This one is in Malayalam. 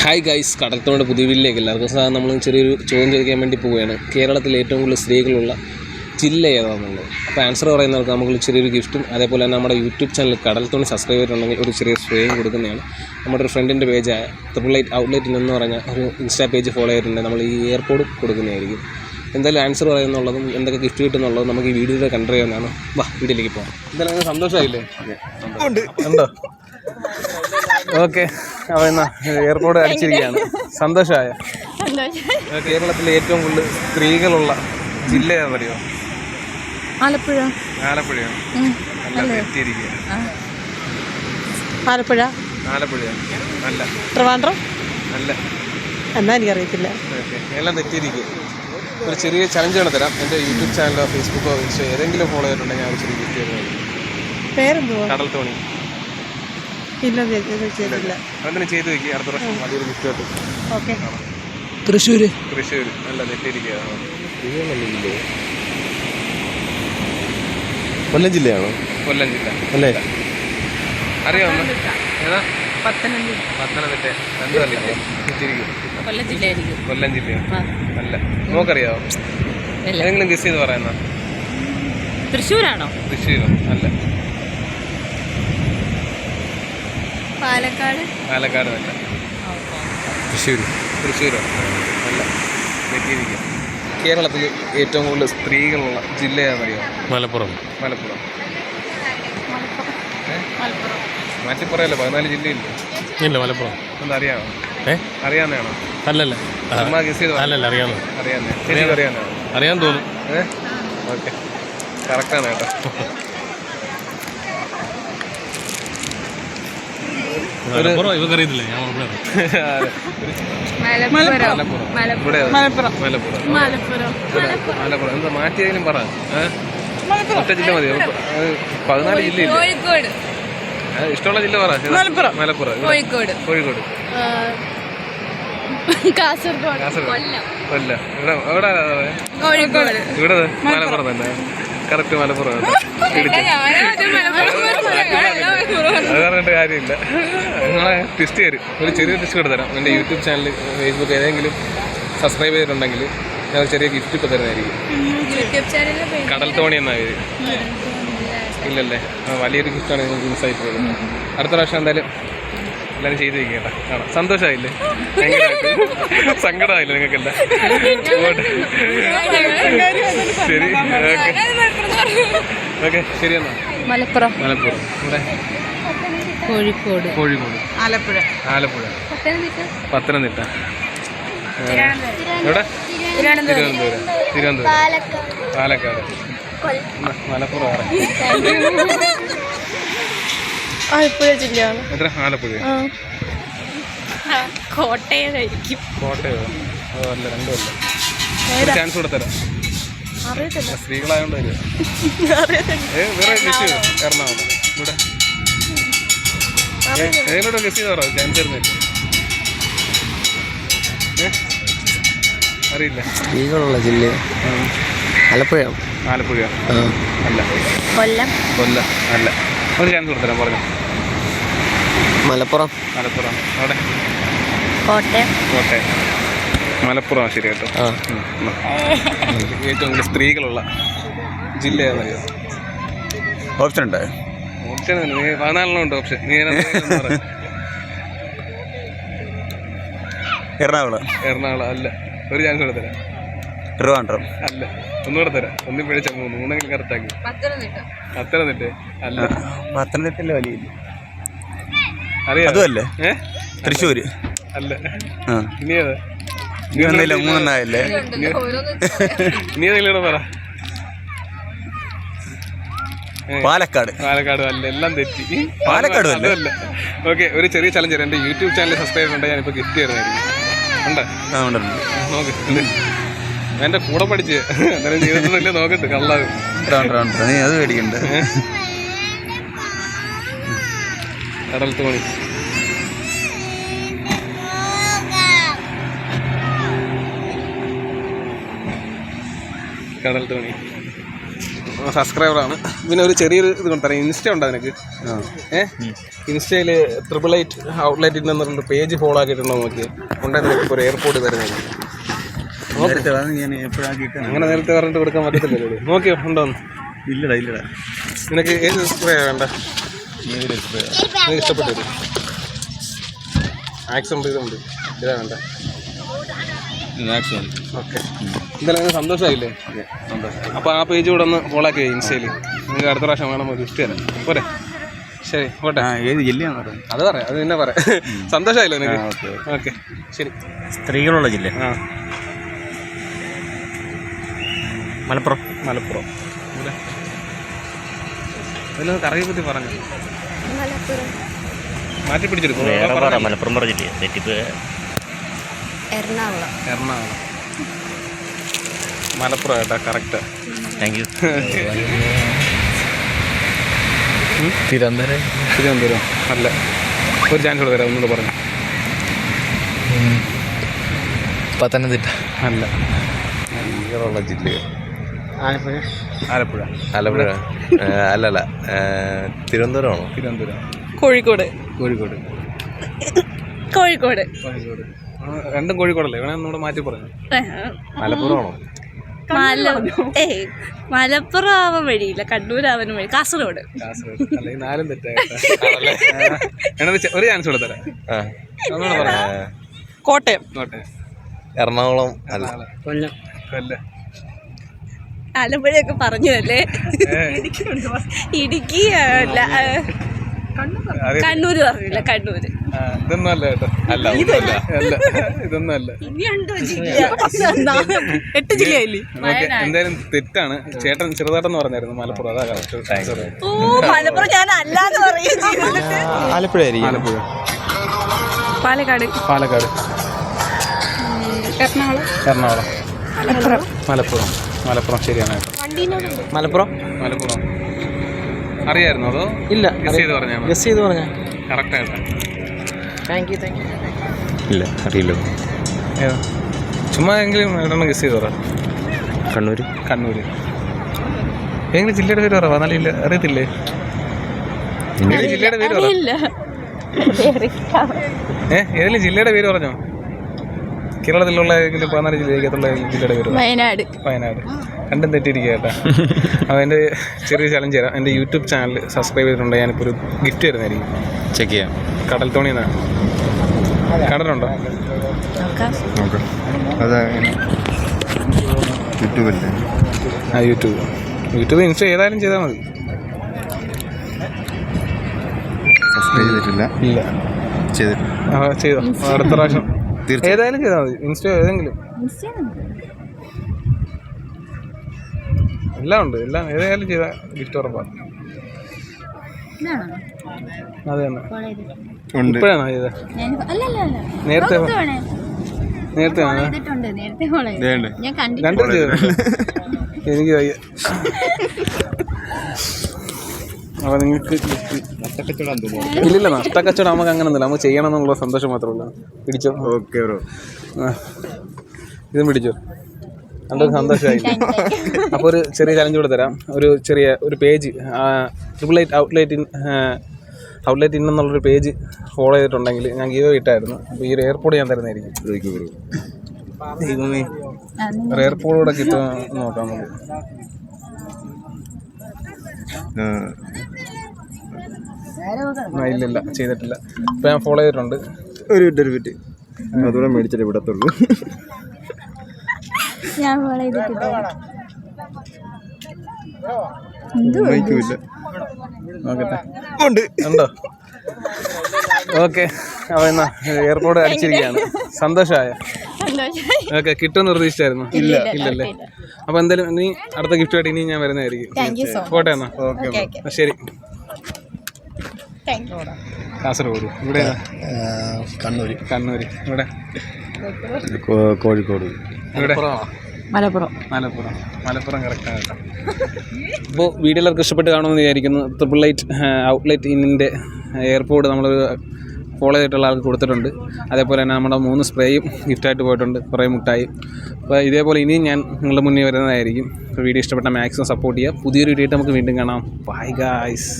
ഹായ് ഗൈസ് കടൽത്തോടെ പുതിയ വീട്ടിലേക്ക് എല്ലാവർക്കും സാധാരണ നമ്മൾ ചെറിയൊരു ചോദ്യം ചോദിക്കാൻ വേണ്ടി പോവുകയാണ്. കേരളത്തിൽ ഏറ്റവും കൂടുതൽ സ്ത്രീകളുള്ള ജില്ല ഏതാണെന്നുള്ളത്? അപ്പോൾ ആൻസർ പറയുന്നവർക്ക് നമുക്ക് ചെറിയൊരു ഗിഫ്റ്റും അതേപോലെ തന്നെ നമ്മുടെ യൂട്യൂബ് ചാനൽ കടൽത്തോണി സബ്സ്ക്രൈബ് ചെയ്തിട്ടുണ്ടെങ്കിൽ ഒരു ചെറിയ സ്വയം കൊടുക്കുന്നതാണ്. നമ്മുടെ ഒരു ഫ്രണ്ടിന്റെ പേജായ ട്രിപ്പിൾ എയ്റ്റ് ഔട്ട്ലെറ്റിൽ എന്ന് പറഞ്ഞ ഒരു ഇൻസ്റ്റാ പേജ് ഫോളോ ചെയ്തിട്ടുണ്ടെങ്കിൽ നമ്മൾ ഈ എയർപോർട്ട് കൊടുക്കുന്നതായിരിക്കും. എന്തായാലും ആൻസർ പറയുന്നുള്ളതും എന്തൊക്കെ ഗിഫ്റ്റ് കിട്ടുന്നുള്ളതും നമുക്ക് ഈ വീഡിയോയിൽ കണ്ടറിയാവുന്നതാണ്. വാ വീട്ടിലേക്ക് പോകാം. എന്തായാലും സന്തോഷമായില്ലേ? സന്തോഷമായില്ലേ ഉണ്ടോ? ഓക്കെ. അപ്പോൾ എന്നാ എയർപോർട്ട് അടിച്ചിരിക്കുകയാണ് സന്തോഷമായ. കേരളത്തിലെ ഏറ്റവും കൂടുതൽ സ്ത്രീകളുള്ള ജില്ല ഏതാണെന്നറിയോ ആലപ്പുഴ. ആലപ്പുഴയാണ് ആലപ്പുഴ. ആലപ്പുഴയാണ് നല്ല. ട്രിവാൻഡ്രം? നല്ല. എന്നാ എനിക്കറിയത്തില്ല. ഓക്കെ. എല്ലാം തെറ്റിയിരിക്കുക ഒരു ചെറിയ ചലഞ്ച് ആണ് തരാം. എന്റെ യൂട്യൂബ് ചാനലോ ഫേസ്ബുക്കോ ഇൻസ്റ്റോ ഏതെങ്കിലും ഫോളോ ചെയ്തിട്ടുണ്ടെങ്കിൽ ഞാൻ ഒരു ചെറിയ ഗിഫ്റ്റ് തരുന്നത് പേരെന്തുവാ? കടൽ തോണി. ഇല്ല ചെയ്തില്ല. അങ്ങനെ ചെയ്ത് വെക്കുക അടുത്ത പ്രാവശ്യം വലിയൊരു ഗിഫ്റ്റ് കിട്ടും ഓക്കെ. തൃശ്ശൂർ തൃശ്ശൂർ നല്ല കൊല്ലം ജില്ലയാണോ? കൊല്ലം ജില്ല. അല്ലേ? അറിയാമോ? ഏതാ? പത്തനംതിട്ട. കൊല്ലം ജില്ലയായിരിക്കും. കൊല്ലം ജില്ലയാണ് അല്ല നോക്കറിയാവോ എന്തെങ്കിലും ഗസ് ചെയ്ത് പറയുന്ന തൃശ്ശൂരാണോ? തൃശ്ശൂരോ? അല്ല പാലക്കാട്? പാലക്കാട് അല്ല തൃശ്ശൂർ തൃശ്ശൂരോ? അല്ല തെറ്റിയിരിക്കുക കേരളത്തിൽ ഏറ്റവും കൂടുതൽ സ്ത്രീകളുള്ള ജില്ല ഏതാണെന്നറിയോ? മലപ്പുറം. മലപ്പുറം? മാറ്റി പറയല്ലോ പതിനാല് ജില്ലയില്ലേ? ഇല്ല മലപ്പുറം. അതറിയാമോ അറിയാമോ ഏ? അറിയാവുന്നതാണോ? അല്ലല്ല. അല്ലല്ല അറിയാമോ അറിയാവുന്നേ അറിയാൻ തോന്നും. ഏ? ഓക്കെ. കറക്റ്റാണ് കേട്ടോ മലപ്പുറം ഇവർക്ക് അറിയത്തില്ല ഞാൻ മലപ്പുറം മലപ്പുറം ഇവിടെ മലപ്പുറം മലപ്പുറം മലപ്പുറം മലപ്പുറം എന്താ മാറ്റിയതിനും പറ? ഒറ്റ ജില്ല മതി. പതിനാല് ജില്ല കോഴിക്കോട്. ഇഷ്ടമുള്ള ജില്ല പറ? മലപ്പുറം. മലപ്പുറം. കോഴിക്കോട്. കോഴിക്കോട്. കാസർഗോഡ്. കാസർഗോഡ്. കൊല്ല. ഇവിടെ എവിടെ കോഴിക്കോട്. ഇവിടെ മലപ്പുറം. തന്നെ. കറക്റ്റ് മലപ്പുറം. അത് പറഞ്ഞിട്ട് കാര്യമില്ല. നിങ്ങളെ ടിസ്റ്റ് തരും. ഒരു ചെറിയ ടിസ്റ്റ് കൂടെ തരാം. എന്റെ യൂട്യൂബ് ചാനൽ ഫേസ്ബുക്ക് ഏതെങ്കിലും സബ്സ്ക്രൈബ് ചെയ്തിട്ടുണ്ടെങ്കിൽ ഞാൻ ചെറിയ ഗിഫ്റ്റ് ഇപ്പോൾ തരുന്നതായിരിക്കും. കടൽ തോണി എന്നാ പേര്. ഇല്ലല്ലേ? വലിയൊരു ഗിഫ്റ്റാണ് നിങ്ങൾക്ക് മിസ്സായി അടുത്ത പ്രാവശ്യം എന്തായാലും എല്ലാവരും ചെയ്ത് വയ്ക്കേണ്ട കാണാം സന്തോഷമായില്ലേ? ഭയങ്കരമായിട്ട് സങ്കടമായില്ലേ നിങ്ങൾക്കെല്ലാം? പോട്ടെ. ശരി ഓക്കെ. ഓക്കെ ശരി എന്നാ. മലപ്പുറം. മലപ്പുറം. ഇവിടെ കോഴിക്കോട്. കോഴിക്കോട്. ആലപ്പുഴ. ആലപ്പുഴ. പത്തനംതിട്ട. എവിടെ? തിരുവനന്തപുരം. തിരുവനന്തപുരം. പാലക്കാട്. മലപ്പുറം. ആലപ്പുഴ ജില്ലയാണ്. ആലപ്പുഴ കോട്ടയോ? അല്ല രണ്ടും ചാൻസ് സ്ത്രീകളായോണ്ട് വേറെ ഗസ് ചെയ്തോ? എറണാകുളം. ഇവിടെ. ഏതിലൂടെ ഗസ് ചെയ്തോ ചാൻസ് തരുന്നില്ല അറിയില്ല. സ്ത്രീകളുള്ള ജില്ല. ആലപ്പുഴ. ആലപ്പുഴ അല്ല. കൊല്ലം. കൊല്ലം. അല്ല. ഒരു ചാൻസ് കൊടുത്തരാം തരാം പറഞ്ഞു. മലപ്പുറം. മലപ്പുറം. അവിടെ? കോട്ടയം. കോട്ടയം. മലപ്പുറം ശരി കേട്ടോ. ഏറ്റവും കൂടുതൽ സ്ത്രീകളുള്ള ജില്ല ഏതാണെന്നറിയോ ഓപ്ഷൻ ഉണ്ട് ഓപ്ഷൻ നീ പതിനാലെണ്ണം ഉണ്ട് ഓപ്ഷൻ നീ. എറണാകുളം. എറണാകുളം അല്ല. ഒരു ചാൻസ് കൂടെ തരാം. ട്രിവാൻഡ്രം. അല്ല. ഒന്നുകൂടെ തരാം. ഒന്നും പിഴച്ച മൂന്ന്. മൂന്നെങ്കിലും കറക്റ്റാക്കി പത്തനംതിട്ട. പത്തനംതിട്ട? അല്ല. പത്തനംതിട്ടല്ലേ വലിയ അതുമല്ലേ? തൃശ്ശൂര്. അല്ല. ഇനി മൂന്നെണ്ണായല്ലേ? ഏതെങ്കിലും പറ. പാലക്കാട്. പാലക്കാട് അല്ല എല്ലാം തെറ്റി. പാലക്കാട് അല്ല? ഓക്കെ ഒരു ചെറിയ ചലഞ്ച് തരാം. എന്റെ യൂട്യൂബ് ചാനൽ സബ്സ്ക്രൈബ് ഉണ്ട് ഞാനിപ്പോൾ ഗിഫ്റ്റ് തരുന്നതായിരിക്കും. ഉണ്ടോ? നോക്ക്. എന്റെ കൂടെ പഠിച്ച്. ജീവിതത്തിലല്ലേ നോക്കട്ടെ കള്ളാവ് നീ അത് മേടിക്കണ്ട. കടൽ തോണി. കടൽ തോണി. സബ്സ്ക്രൈബറാണ്. പിന്നെ ഒരു ചെറിയൊരു ഇത് കൊണ്ടുതരാം ഇൻസ്റ്റ ഉണ്ടോ നിനക്ക്? ഏ? ഇൻസ്റ്റയിൽ ട്രിപ്പിൾ എയ്റ്റ് ഔട്ട്ലെറ്റിൽ നിന്ന് പേജ് ഫോളോ ആക്കിയിട്ടുണ്ടോ നോക്കി ഉണ്ടായിരുന്നു നിനക്ക് ഒരു എയർപോർട്ട് തരുന്നത് നേരത്തെ ഞാൻ എപ്പോഴാക്കിയിട്ട് അങ്ങനെ നേരത്തെ പറഞ്ഞിട്ട് കൊടുക്കാൻ പറ്റത്തില്ലല്ലോ നോക്കിയോ ഉണ്ടോന്ന് ഇല്ലടാ ഇല്ലടാ. നിനക്ക് ഏത് സബ്സ്ക്രൈബ് വേണ്ട? ഏതൊരു ഇഷ്ടപ്പെട്ടു. ഇഷ്ടപ്പെട്ടത് ആക്സുണ്ട് ഇതുണ്ട്. ഇതാ വേണ്ട. ഓക്കെ എന്തായാലും സന്തോഷമായില്ലേ? സന്തോഷം. അപ്പോൾ ആ പേജ് കൂടെ ഒന്ന് ഫോളോ ആക്കി ഇൻസ്റ്റയിൽ. നിങ്ങൾക്ക് അടുത്ത പ്രാവശ്യം വേണം ഇഷ്ടം തരാം. പോരെ. ശരി പോട്ടെ. ആ ഏത് ജില്ലയാണ് പറയുന്നത് അത് പറയാം അത് പിന്നെ പറയാം. സന്തോഷമായില്ലോ നിനക്ക്? Okay okay. ശരി. സ്ത്രീകളുള്ള ജില്ല. ആ. മലപ്പുറം. മലപ്പുറം. അതിലൊന്ന് കറയെ പറ്റി പറഞ്ഞു? മലപ്പുറം. മാറ്റി പിടിച്ചെടുക്കും വേറെ പറ മലപ്പുറം പറ ജില്ല തെറ്റിപ്പ് എറണാകുളം. എറണാകുളം. മലപ്പുറം കേട്ടോ correct thank you Thiruvananthapuram. Thiruvananthapuram. അല്ല. ഒരു ചാൻസ് കൂടെ തരാം ഒന്നുകൂടെ പറഞ്ഞു. പത്തനംതിട്ട. അല്ല. ജില്ലകൾ ആലപ്പുഴ ആലപ്പുഴ. ആലപ്പുഴ. അല്ലല്ല. തിരുവനന്തപുരം തിരുവനന്തപുരമാണോ? തിരുവനന്തപുരം. കോഴിക്കോട്. കോഴിക്കോട്. കോഴിക്കോട്. കോഴിക്കോട്. രണ്ടും കോഴിക്കോടല്ലേ? വേണേ ഒന്നുകൂടെ മാറ്റി പറഞ്ഞു. മലപ്പുറമാണോ? മലപ്പുറം ആവാൻ വഴിയില്ല. കണ്ണൂരാവാനും വഴി. കാസർഗോഡ്. നാലും ഒരു ചാൻസ് കൂടെ തരാം. ഒന്നുകൂടെ കോട്ടയം. എറണാകുളം അല്ല. കൊല്ലം. കൊല്ലം. ആലപ്പുഴയൊക്കെ പറഞ്ഞതല്ലേ ഇടുക്കി അല്ല ആ, ആദ്യം- കണ്ണൂര് പറഞ്ഞില്ല കണ്ണൂര്. ഇതൊന്നും അല്ല കേട്ടോ. അല്ല ഒന്നുമല്ല അല്ല. ഇതൊന്നും അല്ല. എട്ട് ജില്ലയല്ലേ? എന്തായാലും തെറ്റാണ്. ചേട്ടൻ ചെറുതായിട്ടെന്ന് പറഞ്ഞായിരുന്നു മലപ്പുറം. അതാ കറക്റ്റ് ഓ മലപ്പുറം ഞാൻ ആലപ്പുഴ ആയിരിക്കും. ആലപ്പുഴ. പാലക്കാട്. പാലക്കാട്. എറണാകുളം. എറണാകുളം. മലപ്പുറം. മലപ്പുറം ശരിയാണ്. കേട്ടോ മലപ്പുറം? മലപ്പുറം. അറിയായിരുന്നോ അതോ? ഇല്ല ഗസ് ചെയ്ത് പറഞ്ഞാൽ ഗസ് ചെയ്ത് പറഞ്ഞ. കറക്റ്റ് ആയിട്ട്. താങ്ക് യു താങ്ക് യു ഇല്ല അറിയില്ല. ഏതാ? ചുമ്മാ എങ്കിലും എവിടെയാണ് ഗസ് ചെയ്ത് പറ. കണ്ണൂർ കണ്ണൂർ എങ്ങനെ ജില്ലയുടെ പേര് പറ? വന്നാലും ഇല്ല അറിയത്തില്ലേ? ജില്ലയുടെ പേര് പറ. ഏ ഏതെങ്കിലും ജില്ലയുടെ പേര് പറഞ്ഞോ? കേരളത്തിലുള്ള ഏതെങ്കിലും പതിനാല് ജില്ലയ്ക്കകത്തുള്ള ജില്ലയുടെ പേര് പറ. വയനാട്. വയനാട്. രണ്ടും തെറ്റിയിരിക്കുക കേട്ടോ. അപ്പോൾ എന്റെ ചെറിയ ചലഞ്ച് തരാം. എന്റെ യൂട്യൂബ് ചാനൽ സബ്സ്ക്രൈബ് ചെയ്തിട്ടുണ്ട്. ഞാനിപ്പോൾ ഒരു ഗിഫ്റ്റ് തരുന്നതായിരിക്കും. ചെക്ക് ചെയ്യാം. കടൽ തോണി എന്നാണ് കടലുണ്ടോ? നോക്കാം. അതാ യൂട്യൂബല്ലേ? ആ യൂട്യൂബ്. യൂട്യൂബ് ഇൻസ്റ്റ ഏതായാലും ചെയ്താൽ മതി. സബ്സ്ക്രൈബ് ചെയ്തിട്ടില്ല. ഇല്ല. ചെയ്തിട്ടില്ല. ആ ചെയ്തോ. അടുത്ത പ്രാവശ്യം. ഏതായാലും ചെയ്താൽ മതി. ഇൻസ്റ്റ ഏതെങ്കിലും. എല്ലാം ഉണ്ട് എല്ലാം. ഏതായാലും ചെയ്താൽ ഗിഫ്റ്റ് ഉറപ്പാണ് അതെ ഇപ്പോഴാണോ ചെയ്തത് നേരത്തെ നേരത്തെ രണ്ടും എനിക്ക് വയ്യ. നിങ്ങൾക്ക് ഇല്ലില്ല നഷ്ടക്കച്ചവടം നമുക്ക് അങ്ങനെ ഒന്നുമില്ല നമുക്ക് ചെയ്യണം എന്നുള്ള സന്തോഷം മാത്രമേ ഉള്ളൂ. പിടിച്ചോ? Okay bro. ആ. ഇതും പിടിച്ചോ? രണ്ടും സന്തോഷമായി. അപ്പോൾ ഒരു ചെറിയ ചലഞ്ച് കൂടെ തരാം. ഒരു ചെറിയ ഒരു page triple eight outlet in outlet in എന്നുള്ളൊരു പേജ് ഫോളോ ചെയ്തിട്ടുണ്ടെങ്കിൽ ഞാൻ ഗീവ് ഇട്ടായിരുന്നു. അപ്പോൾ ഈ ഒരു എയർപോർട്ട് ഞാൻ തരുന്നതായിരിക്കും. ദൈവമേ. ഒരു എയർപോർട്ട് കൂടെ എന്ന് നോക്കാം നമുക്ക്. ഇല്ലില്ല ചെയ്തിട്ടില്ല. ഇപ്പോൾ ഞാൻ ഫോളോ ചെയ്തിട്ടുണ്ട്. ഒരു മിനിറ്റ് ഒരു മിനിറ്റ് അതുകൂടെ മേടിച്ചിട്ട് വിടത്തുള്ളൂ. ഞാൻ ഫോളോ ചെയ്തിട്ടില്ല. ഉണ്ട്. ഉണ്ടോ? ഓക്കെ. അപ്പോൾ എന്നാ എയർപോർട്ട് അടിച്ചിരിക്കുകയാണ്. സന്തോഷമായ ഓക്കെ കിട്ടുമെന്ന് പ്രതീക്ഷിച്ചായിരുന്നു. ഇല്ല ഇല്ലല്ലേ അപ്പോൾ എന്തായാലും നീ അടുത്ത ഗിഫ്റ്റ് ആയിട്ട് ഇനി ഞാൻ വരുന്നതായിരിക്കും. പോട്ടെ എന്നാ. ഓക്കെ ഓക്കെ ശരി. കാസർഗോഡ്. ഇവിടെ കണ്ണൂർ കണ്ണൂർ ഇവിടെ കോഴിക്കോട്. ഇവിടെ മലപ്പുറം. മലപ്പുറം. മലപ്പുറം കറക്റ്റാണ് കേട്ടോ. ഇപ്പോൾ വീഡിയോ എല്ലാവർക്കും ഇഷ്ടപ്പെട്ട് കാണുമെന്ന് വിചാരിക്കുന്നു. ട്രിപ്പിൾ ലൈറ്റ് ഔട്ട്ലെറ്റ് ഇന്നിന്റെ എയർപോർട്ട് നമ്മൾ ഫോളോ ചെയ്തിട്ടുള്ള ആൾക്ക് കൊടുത്തിട്ടുണ്ട്. അതേപോലെ തന്നെ നമ്മുടെ മൂന്ന് സ്പ്രേയും ഗിഫ്റ്റായിട്ട് പോയിട്ടുണ്ട്. കുറേ മുട്ടായി. അപ്പോൾ ഇതേപോലെ ഇനിയും ഞാൻ നിങ്ങളുടെ മുന്നിൽ വരുന്നതായിരിക്കും. വീഡിയോ ഇഷ്ടപ്പെട്ട മാക്സിമം സപ്പോർട്ട് ചെയ്യുക. പുതിയൊരു വീഡിയോ നമുക്ക് വീണ്ടും കാണാം. Bye guys